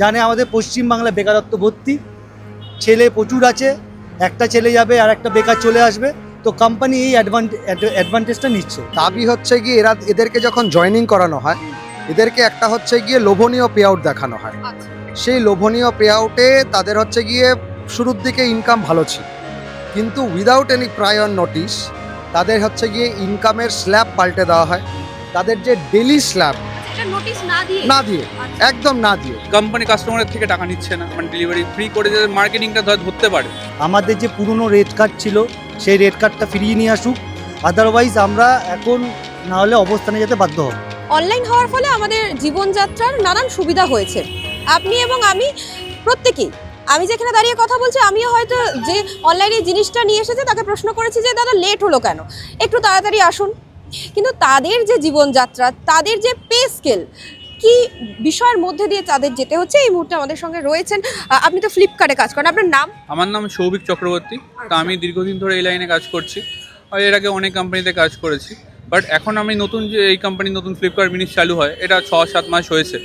জানে আমাদের পশ্চিমবাংলা বেকারত্ব ভর্তি। ছেলে প্রচুর আছে একটা ছেলে যাবে আর একটা বেকার চলে আসবে। তো কোম্পানি এই অ্যাডভান্টেজটা নিচ্ছে। দাবি হচ্ছে গিয়ে এরা এদেরকে যখন জয়েনিং করানো হয় এদেরকে একটা হচ্ছে গিয়ে লোভনীয় পে আউট দেখানো হয়। আচ্ছা। সেই লোভনীয় পে আউটে তাদের হচ্ছে গিয়ে শুরুর দিকে ইনকাম ভালো ছিল। কিন্তু উইদাউট এনি প্রায়র নোটিশ তাদের হচ্ছে গিয়ে ইনকামের স্ল্যাব পাল্টে দেওয়া হয়। তাদের যে ডেলি স্ল্যাব না দিয়ে। না দিয়ে আচ্ছা। একদম না দিয়ে। কোম্পানি কাস্টমারের থেকে টাকা নিচ্ছে না। মানে ডেলিভারি ফ্রি করে যে মার্কেটিংটা ধরতে পারে। আমাদের যে পুরনো রেড কার্ড ছিল সেই রেড কার্ডটা ফিরিয়ে নিয়ে আসুক। আদারওয়াইজ আমরা এখন না হলে অবস্থানে যেতে বাধ্য হব। অনলাইন হওয়ার ফলে আমাদের জীবনযাত্রার নানান সুবিধা হয়েছে। আপনি এবং আমি প্রত্যেকেই আমি যেখানে দাঁড়িয়ে কথা বলছি আমিও হয়তো যে অনলাইনে জিনিসটা নিয়ে এসেছে তাকে প্রশ্ন করেছি যে দাদা লেট হলো কেন? একটু তাড়াতাড়ি আসুন। কিন্তু তাদের যে জীবনযাত্রা তাদের যে পে স্কেল কি বিষয়ের মধ্যে দিয়ে তাদের যেতে হচ্ছে? এই মুহূর্তে আমাদের সঙ্গে রয়েছেন আপনি তো ফ্লিপকার্টে কাজ করেন। আপনার নাম? আমার নাম সৌভিক চক্রবর্তী। তা আমি দীর্ঘদিন ধরে এই লাইনে কাজ করছি। আর এর আগে অনেক কোম্পানিতে কাজ করেছি। বাট এখন আমি নতুন যে এই কোম্পানি নতুন ফ্লিপকার্ট মিনিট চালু হয় এটা ছ সাত মাস হয়েছে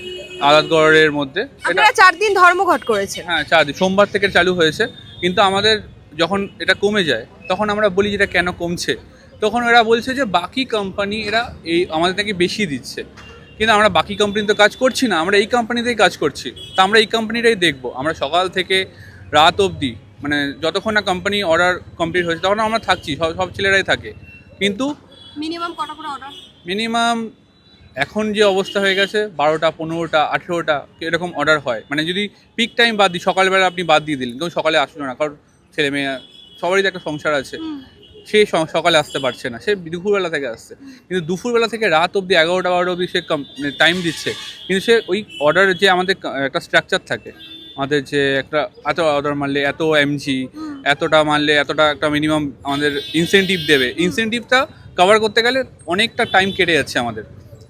আলাদগড়ের মধ্যে। এটা চার দিন ধর্মঘট করেছে হ্যাঁ চার দিন। সোমবার থেকে চালু হয়েছে। কিন্তু আমাদের যখন এটা কমে যায় তখন আমরা বলি যেটা কেন কমছে? তখন এরা বলছে যে বাকি কোম্পানি এরা এই আমাদের থেকে বেশি দিচ্ছে। কিন্তু আমরা বাকি কোম্পানিতে কাজ করছি না আমরা এই কোম্পানিতেই কাজ করছি। তা আমরা এই কোম্পানিটাই দেখব। আমরা সকাল থেকে রাত অবধি মানে যতক্ষণ না কোম্পানি অর্ডার কমপ্লিট হয়েছে তখন আমরা থাকছি সব সব ছেলেরাই থাকে। কিন্তু মিনিমাম কটা করে অর্ডার মিনিমাম এখন যে অবস্থা হয়ে গেছে বারোটা পনেরোটা আঠেরোটা এরকম অর্ডার হয়। মানে যদি পিক টাইম বাদ দিই সকালবেলা আপনি বাদ দিয়ে দিলেন কেউ সকালে আসলো না কারণ ছেলে মেয়ে সবারই তো একটা সংসার আছে। সে সকালে আসতে পারছে না। সে দুপুরবেলা থেকে আসছে। কিন্তু দুপুরবেলা থেকে রাত অবধি এগারোটা বারোটা অবধি সে টাইম দিচ্ছে। কিন্তু সে ওই অর্ডারের যে আমাদের একটা স্ট্রাকচার থাকে আমাদের যে একটা এত অর্ডার মারলে এত এমজি এতটা মারলে এতটা একটা মিনিমাম আমাদের ইনসেনটিভ দেবে। ইনসেনটিভটা কভার করতে গেলে অনেকটা টাইম কেটে যাচ্ছে আমাদের।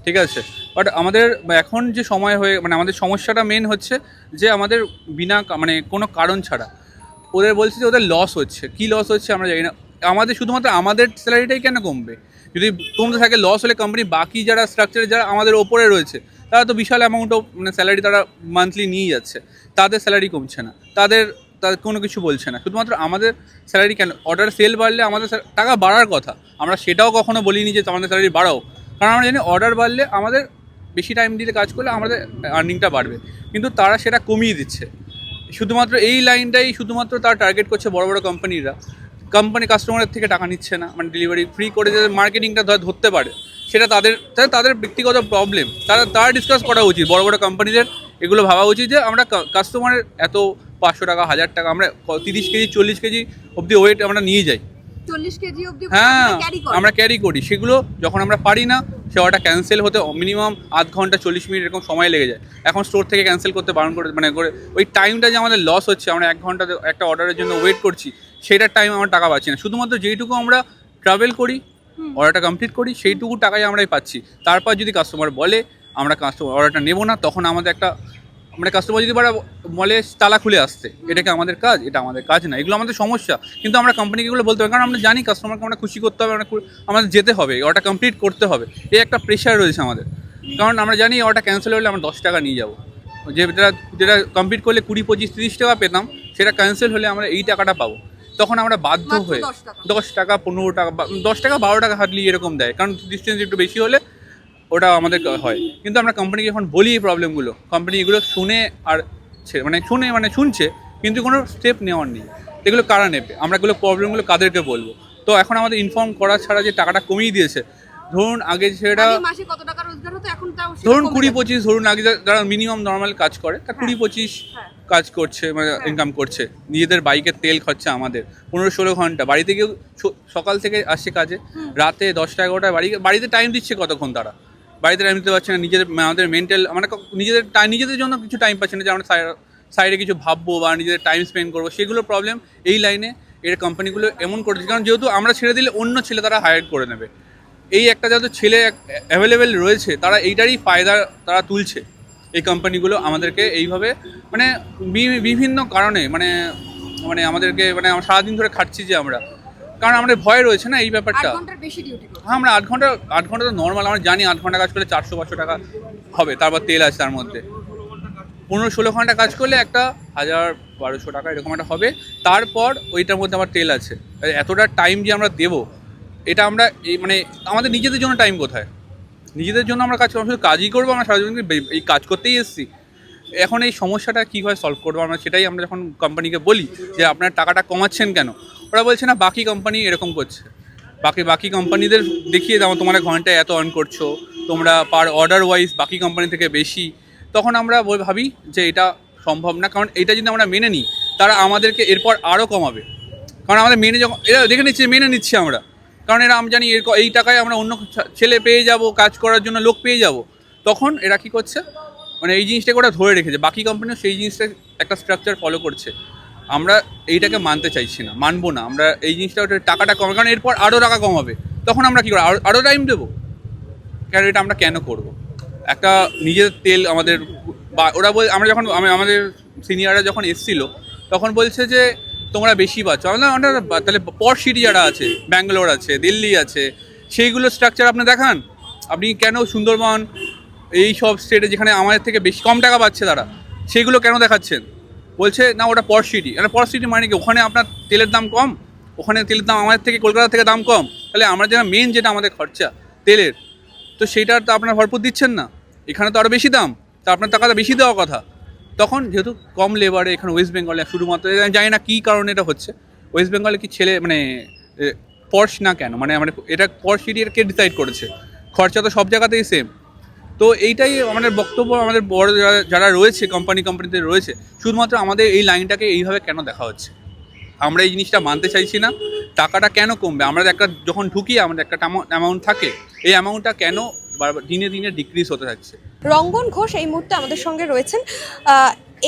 ঠিক আছে? বাট আমাদের এখন যে সময় হয়ে মানে আমাদের সমস্যাটা মেন হচ্ছে যে আমাদের বিনা মানে কোনো কারণ ছাড়া। ওদের বলছে যে ওদের লস হচ্ছে। কি লস হচ্ছে আমরা জানি না। আমাদের শুধুমাত্র আমাদের স্যালারিটাই কেন কমবে? যদি কমতে থাকে লস হলে কোম্পানি বাকি যারা স্ট্রাকচারে যারা আমাদের ওপরে রয়েছে, তারা তো বিশাল অ্যামাউন্ট অফ মানে স্যালারি তারা মান্থলি নিয়ে যাচ্ছে। তাদের স্যালারি কমছে না। তাদের তাদের কোনো কিছু বলছে না। শুধুমাত্র আমাদের স্যালারি কেন? অর্ডার সেল বাড়লে আমাদের টাকা বাড়ার কথা। আমরা সেটাও কখনো বলিনি যে আমাদের স্যালারি বাড়াও। কারণ আমরা জানি অর্ডার বাড়লে আমাদের বেশি টাইম দিলে কাজ করলে আমাদের আর্নিংটা বাড়বে। কিন্তু তারা সেটা কমিয়ে দিচ্ছে। শুধুমাত্র এই লাইনটাই শুধুমাত্র তার টার্গেট করছে বড় বড় কোম্পানিরা কোম্পানি কাস্টমারের থেকে টাকা নিচ্ছে না মানে ডেলিভারি ফ্রি করে যে মার্কেটিংটা ধর ধরতে পারে সেটা তাদের তাদের- তাদের ব্যক্তিগত প্রবলেম তারা তারা ডিসকাস করা উচিত বড় বড় কোম্পানিদের এগুলো ভাবা উচিত যে আমরা কাস্টমারের এত পাঁচশো টাকা হাজার টাকা আমরা তিরিশ কেজি চল্লিশ কেজি অবধি ওয়েট আমরা নিয়ে যাই। চল্লিশ কেজি হ্যাঁ আমরা ক্যারি করি। সেগুলো যখন আমরা পারি না সে অর্ডার ক্যান্সেল হতে মিনিমাম আধ ঘণ্টা চল্লিশ মিনিট এরকম সময় লেগে যায়। এখন স্টোর থেকে ক্যান্সেল করতে বারণ করে মানে করে ওই টাইমটা যে আমাদের লস হচ্ছে আমরা এক ঘণ্টা একটা অর্ডারের জন্য ওয়েট করছি সেটার টাইম আমরা টাকা পাচ্ছি না। শুধুমাত্র যেইটুকু আমরা ট্রাভেল করি অর্ডারটা কমপ্লিট করি সেইটুকু টাকাই আমরাই পাচ্ছি। তারপর যদি কাস্টমার বলে আমরা কাস্টমার অর্ডারটা নেব না তখন আমাদের একটা মানে কাস্টমার যদি বলে বলে তালা খুলে আসতে এটা কি আমাদের কাজ এটা আমাদের কাজ না। এগুলো আমাদের সমস্যা। কিন্তু আমরা কোম্পানিগুলো বলতে পারি কারণ আমরা জানি কাস্টমারকে আমরা খুশি করতে হবে আমরা আমাদের যেতে হবে অর্ডার কমপ্লিট করতে হবে। এই একটা প্রেশার রয়েছে আমাদের। কারণ আমরা জানি অর্ডার ক্যান্সেল হলে আমরা দশ টাকা নিয়ে যাব। যেটা যেটা কমপ্লিট করলে কুড়ি পঁচিশ তিরিশ টাকা পেতাম সেটা ক্যান্সেল হলে আমরা এই টাকাটা পাবো। তখন আমরা বাধ্য হয়ে দশ টাকা। পনেরো টাকা দশ টাকা বারো টাকা হার্ডলি এরকম দেয়। কারণ ডিস্টেন্স একটু বেশি হলে ওটা আমাদের হয়। কিন্তু আমরা কোম্পানিকে যখন বলি এই প্রবলেমগুলো কোম্পানি এগুলো শুনে আর মানে শুনে মানে শুনছে কিন্তু কোনো স্টেপ নেওয়ার নেই। এগুলো কারা নেবে? আমরা এগুলো প্রবলেমগুলো কাদেরকে বলব? তো এখন আমাদের ইনফর্ম করা ছাড়া যে টাকাটা কমিয়ে দিয়েছে ধরুন আগে সেটা ধরুন কুড়ি পঁচিশ ধরুন আগে যারা মিনিমাম নর্মাল কাজ করে তা কুড়ি পঁচিশ হ্যাঁ। কাজ করছে মানে হ্যাঁ। ইনকাম করছে। নিজেদের বাইকের তেল খরচা আমাদের। পনেরো ষোলো ঘণ্টা। বাড়ি থেকে সকাল থেকে আসছে কাজে রাতে দশটা এগারোটা বাড়ি বাড়িতে টাইম দিচ্ছে কতক্ষণ তারা? বাড়িতে টাইম দিতে পারছে না। নিজেদের আমাদের মেন্টাল মানে নিজেদের নিজেদের জন্য কিছু টাইম পাচ্ছে না। যে আমরা সাইডে কিছু ভাববো বা নিজেদের টাইম স্পেন্ড করব সেগুলো প্রবলেম এই লাইনে এর কোম্পানিগুলো এমন করেছে। কারণ যেহেতু আমরা ছেড়ে দিলে অন্য ছেলে তারা হায়ার করে নেবে। এই একটা যেহেতু ছেলে অ্যাভেলেবেল রয়েছে তারা এইটারই ফায়দা তারা তুলছে। এই কোম্পানিগুলো আমাদেরকে এইভাবে মানে বিভিন্ন কারণে মানে মানে আমাদেরকে মানে আমরা সারাদিন ধরে খাটছি যে আমরা। কারণ আমাদের ভয় রয়েছে না এই ব্যাপারটা? হ্যাঁ আমরা আট ঘণ্টা আট ঘণ্টা তো নর্মাল আমরা জানি আট ঘণ্টা কাজ করলে চারশো পাঁচশো টাকা হবে তারপর তেল আছে তার মধ্যে। পনেরো ষোলো ঘণ্টা কাজ করলে একটা হাজার বারোশো টাকা এরকম একটা হবে তারপর ওইটার মধ্যে আমার তেল আছে। এতটা টাইম যে আমরা দেবো এটা আমরা এই মানে আমাদের নিজেদের জন্য টাইম কোথায়? নিজেদের জন্য আমরা কাজ করব শুধু কাজই করব, আমরা সারাদিন বে- এই কাজ করতেই এসেছি। এখন এই সমস্যাটা কীভাবে সলভ করব আমরা সেটাই আমরা যখন কোম্পানিকে বলি যে আপনার টাকাটা কমাচ্ছেন কেন? ওরা বলছে, না, বাকি কোম্পানি এরকম করছে। বাকি বাকি কোম্পানিদের দেখিয়ে দাও, তোমরা ঘন্টায় এত অন করছ, তোমরা পার অর্ডার ওয়াইজ বাকি কোম্পানি থেকে বেশি। তখন আমরা ভাবি যে এটা সম্ভব না, কারণ এটা যদি আমরা মেনে নিই, তারা আমাদেরকে এরপর আরও কমাবে। কারণ আমাদের মেনে যখন এরা দেখে নিচ্ছে, মেনে নিচ্ছি আমরা। কারণ এরা, আমি জানি এই টাকায় আমরা অন্য ছেলে পেয়ে যাব, কাজ করার জন্য লোক পেয়ে যাব। তখন এরা কী করছে? মানে এই জিনিসটাকে ওরা ধরে রেখেছে। বাকি কোম্পানিও সেই জিনিসটা একটা স্ট্রাকচার ফলো করছে। আমরা এইটাকে মানতে চাইছি না, মানবো না। আমরা এই জিনিসটা ওটা টাকাটা কমাবে কারণ এরপর আরও টাকা কমাবে তখন আমরা কী করব আরও- আরও টাইম দেবো? কেন এটা আমরা কেন করব? একটা নিজের তেল আমাদের বা ওরা বল আমরা যখন আমাদের সিনিয়ররা যখন এসছিল, তখন বলছে যে তোমরা বেশি পাচ্ছ। আমরা তাহলে পর সিটি যারা আছে, ব্যাঙ্গালোর আছে, দিল্লি আছে, সেইগুলো স্ট্রাকচার আপনি দেখান। আপনি কেন সুন্দরবন, এই সব স্টেটে যেখানে আমাদের থেকে বেশি কম টাকা পাচ্ছে তারা, সেইগুলো কেন দেখাচ্ছেন? বলছে, না, ওটা পর সিটি। মানে পর সিটি মানে কি? ওখানে আপনার তেলের দাম কম, ওখানে তেলের দাম আমাদের থেকে কলকাতা থেকে দাম কম। তাহলে আমরা যেটা মেন যেটা আমাদের খরচা, তেলের। তো সেইটার তো আপনার ভরপুর দিচ্ছেন না। এখানে তো আরও বেশি দাম। তা আপনার টাকাটা বেশি দেওয়ার কথা। তখন যেহেতু কম লেবারে এখানে ওয়েস্ট বেঙ্গলে শুধুমাত্র জানি না কী কারণে এটা হচ্ছে। ওয়েস্ট বেঙ্গলে কি ছেলে মানে পর্স না কেন? মানে আমরা এটা পর্স সিটি কে ডিসাইড করেছে। খরচা তো সব জায়গাতেই সেম তো এইটাই আমাদের বক্তব্য, আমাদের বড় যারা- যারা রয়েছে কোম্পানি কোম্পানিতে রয়েছে, শুধুমাত্র আমাদের এই লাইনটাকে এইভাবে কেন দেখা হচ্ছে? আমরা এই জিনিসটা মানতে চাইছি না। টাকাটা কেন কমবে? আমরা একটা, যখন ঢুকি, আমাদের একটা অ্যামাউন্ট থাকে। এই অ্যামাউন্টটা কেন দিনে দিনে ডিক্রিজ হতে থাকছে? রঙ্গন ঘোষ এই মুহূর্তে আমাদের সঙ্গে রয়েছেন।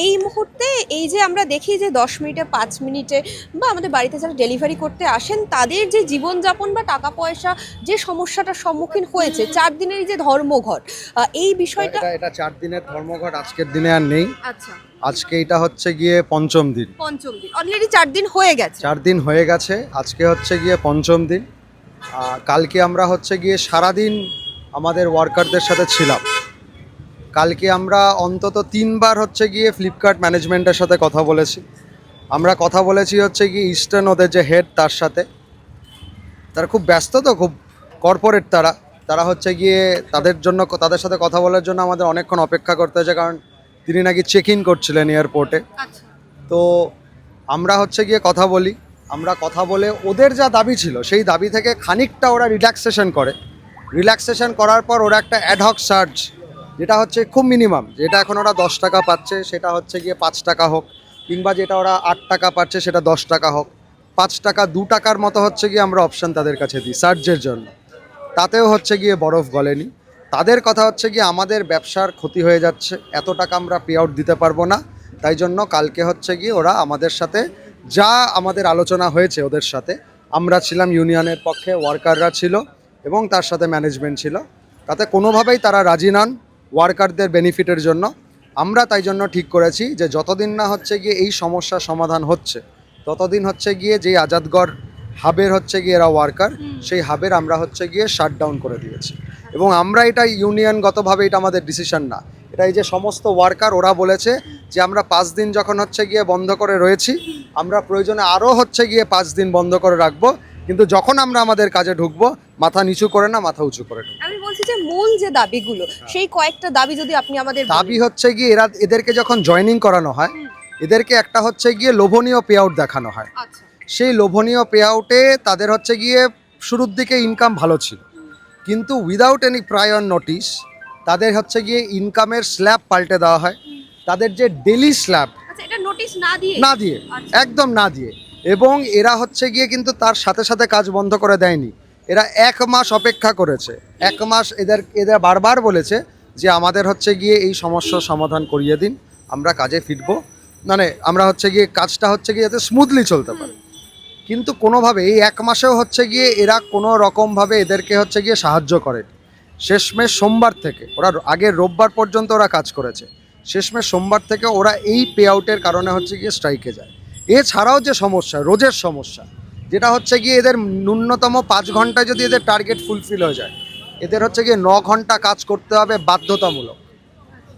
এই মুহূর্তে এই যে আমরা দেখি যে দশ মিনিটে পাঁচ মিনিটে বা আমাদের বাড়িতে যারা ডেলিভারি করতে আসেন তাদের যে জীবনযাপন বা টাকা পয়সা যে সমস্যাটার সম্মুখীন হয়েছে চার দিনের যে ধর্মঘট এই বিষয়টা এটা এটা চার দিনের ধর্মঘট আজকের দিনে আর নেই। আচ্ছা। আজকে এটা হচ্ছে গিয়ে পঞ্চম দিন। পঞ্চম দিন। অলরেডি চার দিন হয়ে গেছে। চার দিন হয়ে গেছে আজকে হচ্ছে গিয়ে পঞ্চম দিন। কালকে আমরা হচ্ছে গিয়ে সারাদিন আমাদের ওয়ার্কারদের সাথে ছিলাম। কালকে আমরা অন্তত তিনবার হচ্ছে গিয়ে ফ্লিপকার্ট ম্যানেজমেন্টের সাথে কথা বলেছি। আমরা কথা বলেছি হচ্ছে গিয়ে ইস্টার্ন ওদের যে হেড তার সাথে। তারা খুব ব্যস্ত তো খুব কর্পোরেট তারা। তারা হচ্ছে গিয়ে তাদের জন্য তাদের সাথে কথা বলার জন্য আমাদের অনেকক্ষণ অপেক্ষা করতে হয়েছে কারণ তিনি নাকি চেক ইন করছিলেন এয়ারপোর্টে আচ্ছা। তো আমরা হচ্ছে গিয়ে কথা বলি। আমরা কথা বলে ওদের যা দাবি ছিল সেই দাবি থেকে খানিকটা ওরা রিল্যাক্সেশন করে। রিল্যাক্সেশন করার পর ওরা একটা অ্যাডহক চার্জ যেটা হচ্ছে খুব মিনিমাম যেটা এখন ওরা দশ টাকা পাচ্ছে, সেটা হচ্ছে গিয়ে পাঁচ টাকা হোক, কিংবা যেটা ওরা আট টাকা পাচ্ছে, সেটা দশ টাকা হোক। পাঁচ টাকা, দু টাকার মতো হচ্ছে গিয়ে আমরা অপশান তাদের কাছে দিই সার্জের জন্য। তাতেও হচ্ছে গিয়ে বরফ গলেনি। তাদের কথা হচ্ছে গিয়ে আমাদের ব্যবসার ক্ষতি হয়ে যাচ্ছে, এত টাকা আমরা পে আউট দিতে পারব না। তাই জন্য কালকে হচ্ছে গিয়ে ওরা আমাদের সাথে যা আমাদের আলোচনা হয়েছে ওদের সাথে, আমরা ছিলাম ইউনিয়নের পক্ষে ওয়ার্কাররা ছিল এবং তার সাথে ম্যানেজমেন্ট ছিল। তাতে কোনোভাবেই তারা রাজি নন। ওয়ার্কারদের বেনিফিটের জন্য। আমরা তাই জন্য ঠিক করেছি যে যতদিন না হচ্ছে গিয়ে এই সমস্যার সমাধান হচ্ছে ততদিন হচ্ছে গিয়ে যেই আজাদগড় হাবের হচ্ছে গিয়ে এরা ওয়ার্কার সেই হাবের আমরা হচ্ছে গিয়ে শাট ডাউন করে দিয়েছি। এবং আমরা এটা ইউনিয়নগতভাবে এটা আমাদের ডিসিশন না। এটা এই যে সমস্ত ওয়ার্কার ওরা বলেছে যে আমরা পাঁচ দিন যখন হচ্ছে গিয়ে বন্ধ করে রয়েছি আমরা প্রয়োজনে আরও হচ্ছে গিয়ে পাঁচ দিন বন্ধ করে রাখব। কিন্তু যখন আমরা আমাদের কাজে ঢুকবো মাথা নিচু করে না মাথা উঁচু করে ঢুকবো। আমি বলছি যে মূল যে দাবিগুলো সেই কয়েকটা দাবি যদি আপনি আমাদের দাবি হচ্ছে গিয়ে এরা এদেরকে যখন জয়েনিং করানো হয় এদেরকে একটা হচ্ছে গিয়ে লোভনীয় পে আউট দেখানো হয়। আচ্ছা। সেই লোভনীয় পে আউটে তাদের হচ্ছে গিয়ে শুরুর দিকে ইনকাম ভালো ছিল। কিন্তু উইদাউট এনি প্রায়র নোটিশ তাদের হচ্ছে গিয়ে ইনকামের স্ল্যাব পাল্টে দেওয়া হয়। তাদের যে ডেলি স্ল্যাব আচ্ছা নোটিশ না দিয়ে? না দিয়ে আচ্ছা। একদম না দিয়ে। এবং এরা হচ্ছে গিয়ে কিন্তু তার সাথে সাথে কাজ বন্ধ করে দেয়নি। এরা এক মাস অপেক্ষা করেছে। এক মাস এদের এদের বারবার বলেছে যে আমাদের হচ্ছে গিয়ে এই সমস্যার সমাধান করিয়ে দিন, আমরা কাজে ফিরবো। মানে আমরা হচ্ছে গিয়ে কাজটা হচ্ছে গিয়ে যাতে স্মুথলি চলতে পারে। কিন্তু কোনোভাবে এই এক মাসেও হচ্ছে গিয়ে এরা কোনো রকমভাবে এদেরকে হচ্ছে গিয়ে সাহায্য করে। শেষমেশ সোমবার থেকে, ওরা আগের রোববার পর্যন্ত ওরা কাজ করেছে। শেষমেশ সোমবার থেকে ওরা এই পে আউটের কারণে হচ্ছে গিয়ে স্ট্রাইকে যায়। এছাড়াও যে সমস্যা রোজের সমস্যা যেটা হচ্ছে গিয়ে এদের ন্যূনতম পাঁচ ঘন্টায় যদি এদের টার্গেট ফুলফিল হয়ে যায় এদের হচ্ছে গিয়ে ন ঘণ্টা কাজ করতে হবে বাধ্যতামূলক।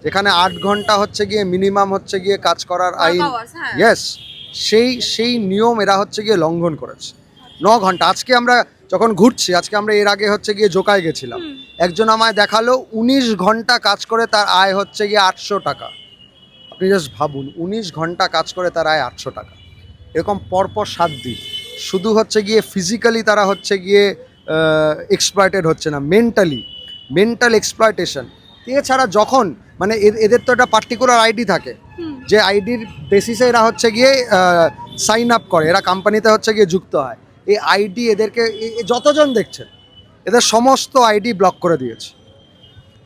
যেখানে আট ঘণ্টা হচ্ছে গিয়ে মিনিমাম হচ্ছে গিয়ে কাজ করার আইন হ্যাঁ। ইয়েস সেই সেই নিয়ম এরা হচ্ছে গিয়ে লঙ্ঘন করেছে। ন ঘণ্টা আজকে আমরা যখন ঘুরছি আজকে আমরা এর আগে হচ্ছে গিয়ে জোকায় গেছিলাম। একজন আমায় দেখাল উনিশ ঘণ্টা কাজ করে তার আয় হচ্ছে গিয়ে আটশো টাকা। আপনি জাস্ট ভাবুন উনিশ ঘণ্টা কাজ করে তার আয় আটশো টাকা। এরকম পরপর সাত দিন। শুধু হচ্ছে গিয়ে ফিজিক্যালি তারা হচ্ছে গিয়ে এক্সপ্লয়েটেড হচ্ছে না মেন্টালি মেন্টাল এক্সপ্লয়টেশন এছাড়া যখন মানে এ- এদের তো একটা পার্টিকুলার আইডি থাকে। যে আইডির বেসিসে এরা হচ্ছে গিয়ে সাইন আপ করে এরা কোম্পানিতে হচ্ছে গিয়ে যুক্ত হয়। এই আইডি এদেরকে যতজন দেখছেন এদের সমস্ত আইডি ব্লক করে দিয়েছে।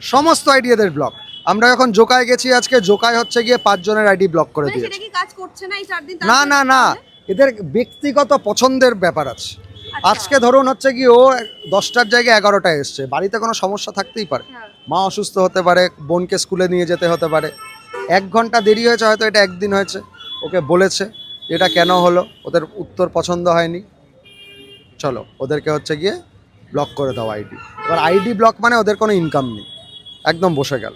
সমস্ত আইডি এদের ব্লক আমরা যখন জোকায় গেছি আজকে জোকায় হচ্ছে গিয়ে পাঁচজনের আইডি ব্লক করে মানে দিয়েছে। কাজ করছে না এই চার দিন না না না এদের ব্যক্তিগত পছন্দের ব্যাপার আছে। আচ্ছা। আজকে ধরুন হচ্ছে কি ও দশটার জায়গায় এগারোটায় এসছে। বাড়িতে কোনো সমস্যা থাকতেই পারে। হ্যাঁ। মা অসুস্থ হতে পারে বোনকে স্কুলে নিয়ে যেতে হতে পারে। এক ঘণ্টা দেরি হয়েছে হয়তো এটা একদিন হয়েছে। ওকে বলেছে এটা কেন হলো? ওদের উত্তর পছন্দ হয়নি। চলো ওদেরকে হচ্ছে গিয়ে ব্লক করে দাও আইডি। এবার আইডি ব্লক মানে ওদের কোনো ইনকাম নেই। একদম বসে গেল।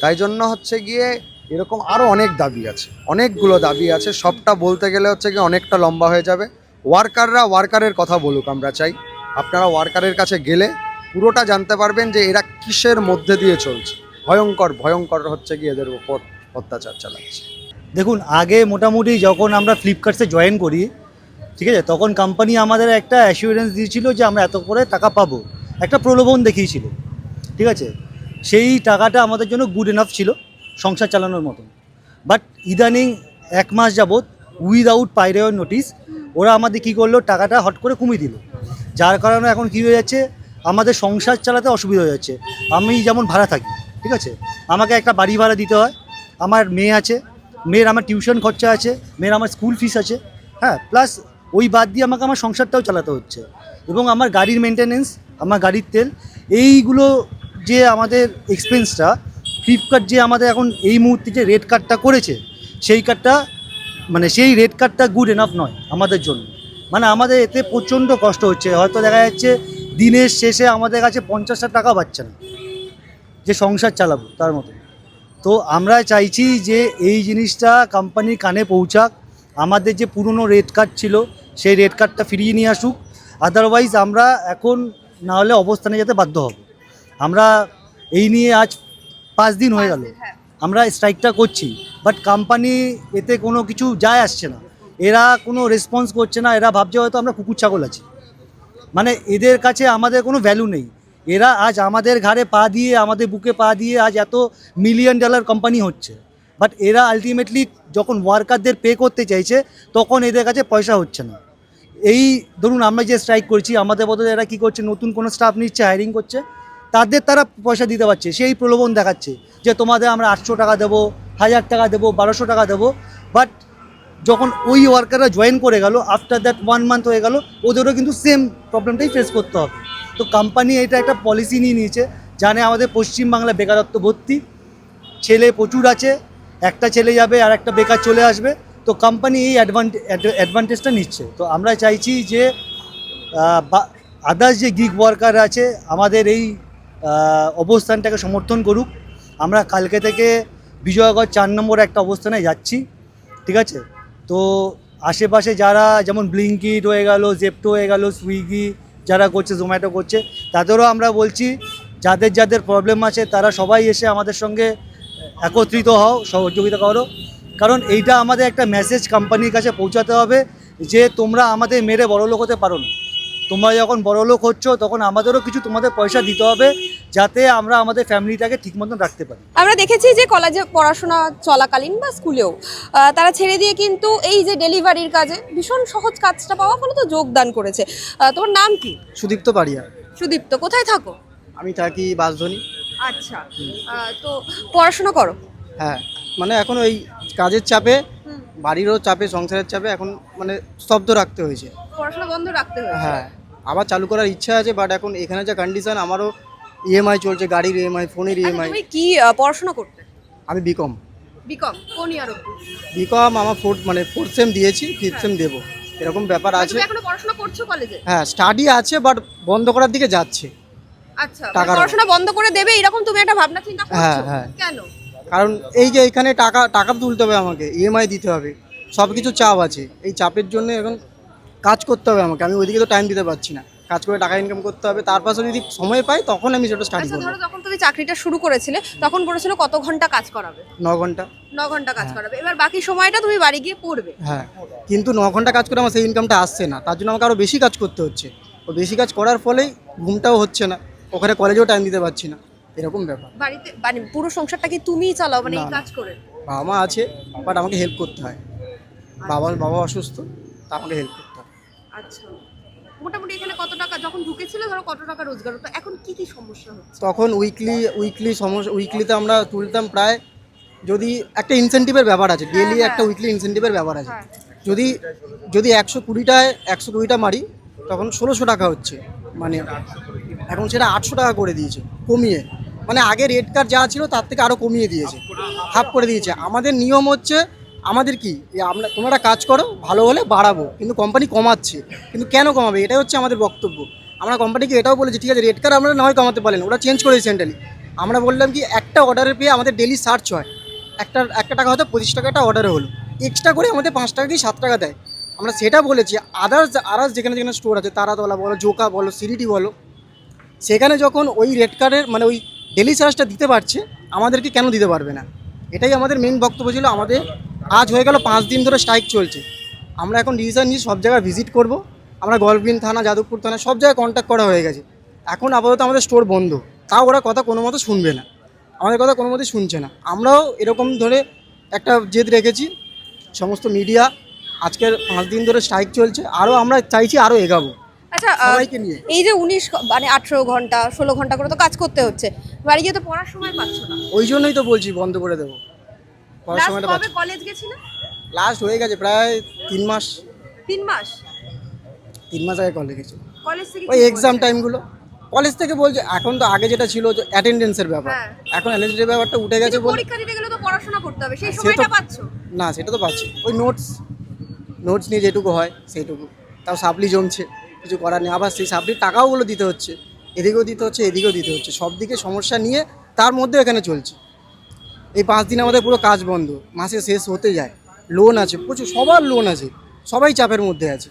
তাই জন্য হচ্ছে গিয়ে এরকম আরও অনেক দাবি আছে। অনেকগুলো দাবি আছে। সবটা বলতে গেলে হচ্ছে গিয়ে অনেকটা লম্বা হয়ে যাবে। ওয়ার্কাররা ওয়ার্কারের কথা বলুক আমরা চাই। আপনারা ওয়ার্কারের কাছে গেলে পুরোটা জানতে পারবেন যে এরা কিসের মধ্যে দিয়ে চলছে। ভয়ঙ্কর ভয়ঙ্কর হচ্ছে গিয়ে এদের উপর অত্যাচার চালাচ্ছে। দেখুন, আগে মোটামুটি যখন আমরা ফ্লিপকার্টসে জয়েন করি, ঠিক আছে, তখন কোম্পানি আমাদের একটা অ্যাসিউরেন্স দিয়েছিল যে আমরা এত করে টাকা পাবো। একটা প্রলোভন দেখিয়েছিল। ঠিক আছে? সেই টাকাটা আমাদের জন্য গুড এনাফ ছিল সংসার চালানোর মতন। বাট ইদানিং এক মাস যাবৎ উইদাউট পাইরেওয়ার নোটিস ওরা আমাদের কী করল? টাকাটা হট করে কমিয়ে দিল। যার কারণে এখন কী হয়ে যাচ্ছে? আমাদের সংসার চালাতে অসুবিধা হয়ে যাচ্ছে। আমি যেমন ভাড়া থাকি, ঠিক আছে? আমাকে একটা বাড়ি ভাড়া দিতে হয়। আমার মেয়ে আছে, মেয়ের আমার টিউশন খরচা আছে, মেয়ের আমার স্কুল ফিস আছে হ্যাঁ? প্লাস ওই বাদ দিয়ে আমাকে আমার সংসারটাও চালাতে হচ্ছে। এবং আমার গাড়ির মেনটেনেন্স আমার গাড়ির তেল, এইগুলো যে আমাদের এক্সপেন্সটা ফ্লিপকার্ট যে আমাদের এখন এই মুহূর্তে যে রেড কার্ডটা করেছে, সেই কার্ডটা মানে সেই রেড কার্ডটা গুড এনাফ নয় আমাদের জন্য। মানে আমাদের এতে প্রচণ্ড কষ্ট হচ্ছে। হয়তো দেখা যাচ্ছে দিনের শেষে আমাদের কাছে পঞ্চাশ হাজার টাকা পাচ্ছে না, যে সংসার চালাবো তার মতো। তো আমরা চাইছি যে এই জিনিসটা কোম্পানির কানে পৌঁছাক। আমাদের যে পুরনো রেড কার্ড ছিল, সেই রেড কার্ডটা ফিরিয়ে নিয়ে আসুক। আদারওয়াইজ আমরা এখন না হলে অবস্থানে যেতে বাধ্য হব। আমরা এই নিয়ে আজ পাঁচ দিন হয়ে গেল। হ্যাঁ। আমরা স্ট্রাইকটা করছি বাট কোম্পানি এতে কোনো কিছু যায় আসছে না। এরা কোনো রেসপন্স করছে না এরা ভাবছে হয়তো আমরা কুকুর ছাগল আছি। মানে এদের কাছে আমাদের কোনো ভ্যালু নেই। এরা আজ আমাদের ঘাড়ে পা দিয়ে আমাদের বুকে পা দিয়ে আজ এত মিলিয়ন ডলার কোম্পানি হচ্ছে। বাট এরা আলটিমেটলি যখন ওয়ার্কারদের পে করতে চাইছে তখন এদের কাছে পয়সা হচ্ছে না। এই ধরুন আমরা যে স্ট্রাইক করছি আমাদের বদলে এরা কী করছে? নতুন কোনো স্টাফ নিচ্ছে হায়ারিং করছে। তাদের তারা পয়সা দিতে পারছে, সেই প্রলোভন দেখাচ্ছে যে তোমাদের আমরা আটশো টাকা দেবো, হাজার টাকা দেবো, বারোশো টাকা দেবো। বাট যখন ওই ওয়ার্কাররা জয়েন করে গেল আফটার দ্যাট ওয়ান মান্থ হয়ে গেল, ওদেরও কিন্তু সেম প্রবলেমটাই ফেস করতে হবে। তো কোম্পানি এটা একটা পলিসি নিয়ে নিয়েছে, জানে আমাদের পশ্চিমবাংলা বেকারত্ব ভর্তি, ছেলে প্রচুর আছে, একটা ছেলে যাবে আর একটা বেকার চলে আসবে, তো কোম্পানি এই অ্যাডভান্টেজটা নিচ্ছে। তো আমরা চাইছি যে আদার্স যে গিগ ওয়ার্কার আছে, আমাদের এই অবস্থানটাকে সমর্থন করুক। আমরা কালকে থেকে বিজয়গড় চার নম্বর একটা অবস্থানে যাচ্ছি, ঠিক আছে? তো আশেপাশে যারা যেমন ব্লিঙ্কিট হয়ে গেল জেপটো হয়ে গেল সুইগি যারা করছে জোম্যাটো করছে, তাদেরও আমরা বলছি, যাদের যাদের প্রবলেম আছে, তারা সবাই এসে আমাদের সঙ্গে একত্রিত হও, সহযোগিতা করো। কারণ এইটা আমাদের একটা মেসেজ কোম্পানির কাছে পৌঁছাতে হবে যে তোমরা আমাদের মেরে বড়লোক হতে পারো না। তোমরা যখন বড়লোক হচ্ছ তখন আমাদেরও কিছু তোমাদের পয়সা দিতে হবে যাতে আমরা আমাদের ফ্যামিলিটাকে ঠিক মতন রাখতে পারি। আমরা দেখেছি যে কলেজে পড়াশোনা চলাকালীন বা স্কুলেও তারা ছেড়ে দিয়ে কিন্তু এই যে ডেলিভারির কাজে ভীষণ সহজ কাজটা পাওয়া ফলে তো যোগদান করেছে। তোমার নাম কি? সুদীপ্ত পাড়িয়া সুদীপ্ত কোথায় থাকো? আমি থাকি বাসধনী। আচ্ছা তো পড়াশোনা করো? হ্যাঁ মানে এখন ওই কাজের চাপে বাড়িরও চাপে সংসারের চাপে এখন মানে স্তব্ধ রাখতে হয়েছে। পড়াশোনা বন্ধ রাখতে হয়েছে? হ্যাঁ। আবার চালু করার ইচ্ছা আছে বাট এখন এখানে যা কন্ডিশন আমারও ইএমআই চলছে গাড়ির ইএমআই ফোনের আচ্ছা, ইএমআই তুমি কি পড়াশোনা করতে? আমি বিকম বিকম কোন ইয়ার বিকম আমার ফোর্থ মানে ফোর্থ সেম দিয়েছি ফিফথ সেম দেবো। এরকম ব্যাপার আছে। তুমি এখনও পড়াশোনা করছ কলেজে হ্যাঁ স্টাডি আছে বাট বন্ধ করার দিকে যাচ্ছে। আচ্ছা মানে পড়াশোনা বন্ধ করে দেবে এরকম তুমি একটা ভাবনা চিন্তা হ্যাঁ, করছ? হ্যাঁ। কেন? কারণ এই যে এখানে টাকা টাকা তুলতে হবে আমাকে ইএমআই দিতে হবে। সব কিছু চাপ আছে। এই চাপের জন্য এখন কাজ করতে হবে আমাকে আমি ওইদিকে তো টাইম দিতে পারছি না। কাজ করে টাকা ইনকাম করতে হবে তার পাশে যদি সময় পাই তখন আমি সেটা স্টাডি আচ্ছা করব। ধরো যখন তুমি চাকরিটা শুরু করেছিলে তখন বলেছিল কত ঘণ্টা কাজ করাবে? ন ঘণ্টা। ন ঘণ্টা কাজ করাবে। এবার বাকি সময়টা তুমি বাড়ি গিয়ে পড়বে। হ্যাঁ। কিন্তু ন ঘণ্টা কাজ করে আমার সেই ইনকামটা আসছে না। তার জন্য আমাকে আরও বেশি কাজ করতে হচ্ছে। ও বেশি কাজ করার ফলেই ঘুমটাও হচ্ছে না। ওখানে কলেজেও টাইম দিতে পারছি না। এরকম ব্যাপার। বাড়িতে মানে পুরো সংসারটা কি তুমিই চালাও মানে এই। কাজ করে? বাবা মা আছে বাট আমাকে হেল্প করতে হয়। বাবা বাবা অসুস্থ তা আমাকে হেল্প করতে হয়। আচ্ছা। মোটামুটি এখানে কত টাকা যখন ঢুকেছিল ধরো কত টাকা রোজগার হতো এখন কি কি সমস্যা হচ্ছে? তখন উইকলি উইকলি সমস্যা উইকলিতে আমরা তুলতাম প্রায় যদি একটা ইনসেন্টিভের ব্যাপার আছে ডেলি হ্যাঁ। একটা উইকলি ইনসেন্টিভের ব্যাপার আছে। হ্যাঁ। যদি যদি একশো কুড়িটায় একশো কুড়িটা মারি তখন ষোলোশো টাকা হচ্ছে। মানে এখন সেটা আটশো টাকা করে দিয়েছে কমিয়ে। মানে আগে রেড কার্ড যা ছিল তার থেকে আরও কমিয়ে দিয়েছে। হাফ করে দিয়েছে। আমাদের নিয়ম হচ্ছে আমাদের কি? আমরা, তোমরা কাজ করো, ভালো হলে বাড়াবো। কিন্তু কোম্পানি কমাচ্ছে। কিন্তু কেন কমাবে? এটাই হচ্ছে আমাদের বক্তব্য। আমরা কোম্পানিকে এটাও বলেছি, ঠিক আছে রেট কার্ড আমরা নয় কমাতে পারলেন ওরা চেঞ্জ করে সেন্টালি আমরা বললাম কি, একটা অর্ডারে পেয়ে আমাদের ডেলি সার্চ হয়। একটা একটা টাকা হয়তো পঁচিশ টাকাটা অর্ডারে হলো। এক্সট্রা করে আমাদের পাঁচ টাকা কি সাত টাকা দেয়? আমরা সেটা বলেছি। আদার্স আদার্স যেখানে যেখানে স্টোর আছে, তারাতলা বলো, জোকা বলো, সিরিটি বলো, সেখানে যখন ওই রেড কার্ডের মানে ওই ডেলি চার্জটা দিতে পারছে, আমাদেরকে কেন দিতে পারবে না? এটাই আমাদের মেন বক্তব্য ছিল। আমাদের আজ হয়ে গেল পাঁচ দিন ধরে স্ট্রাইক চলছে। আমরা এখন ডিসিশন নিয়ে সব জায়গায় ভিজিট করব। আমরা গল্পবিন থানা যাদবপুর থানা সব জায়গায় কন্ট্যাক্ট করা হয়ে গেছে। এখন আপাতত আমাদের স্টোর বন্ধ। তাও ওরা কথা কোনো মতো শুনবে না। আমাদের কথা কোনো মতে শুনছে না। আমরাও এরকম ধরে একটা জেদ রেখেছি। সমস্ত মিডিয়া আজকের পাঁচ দিন ধরে স্ট্রাইক চলছে। আরও আমরা চাইছি আরও এগাবো। আচ্ছা নিয়ে। এই যে উনিশ মানে আঠেরো ঘণ্টা ষোলো ঘণ্টা করে তো কাজ করতে হচ্ছে। বাড়ি গিয়ে তো পড়ার সময় পাচ্ছ না। ওই জন্যই তো বলছি বন্ধ করে দেবো। পড়ার সময়টা কবে পাচ্ছি কলেজ গেছিলে? লাস্ট হয়ে গেছে প্রায় তিন মাস। তিন মাস? তিন মাস আগে কলেজ গেছে কলেজ থেকে ওই কি এক্সাম বলছে? টাইমগুলো কলেজ থেকে বলছে এখন তো আগে যেটা ছিল যে অ্যাটেন্ডেন্সের ব্যাপার। হ্যাঁ। এখন অ্যাটেন্ডেন্সের ব্যাপারটা উঠে গেছে কিন্তু বলে পরীক্ষা দিতে গেলে তো পড়াশোনা করতে হবে। সেই সে তো- সময়টা পাচ্ছ? না সেটা তো পাচ্ছি। ওই নোটস নোটস নিয়ে যেটুকু হয় সেইটুকু। তাও সাপ্লি জমছে কিছু করার নেই। আবার সেই সাপ্লির টাকাওগুলো দিতে হচ্ছে। এদিকেও দিতে হচ্ছে এদিকেও দিতে হচ্ছে। সব দিকে সমস্যা নিয়ে তার মধ্যে এখানে চলছে। এই পাঁচ দিন আমাদের পুরো কাজ বন্ধ, মাসে শেষ হতে যায়। লোন আছে, প্রচুর, সবার লোন আছে, সবাই চাপের মধ্যে আছে।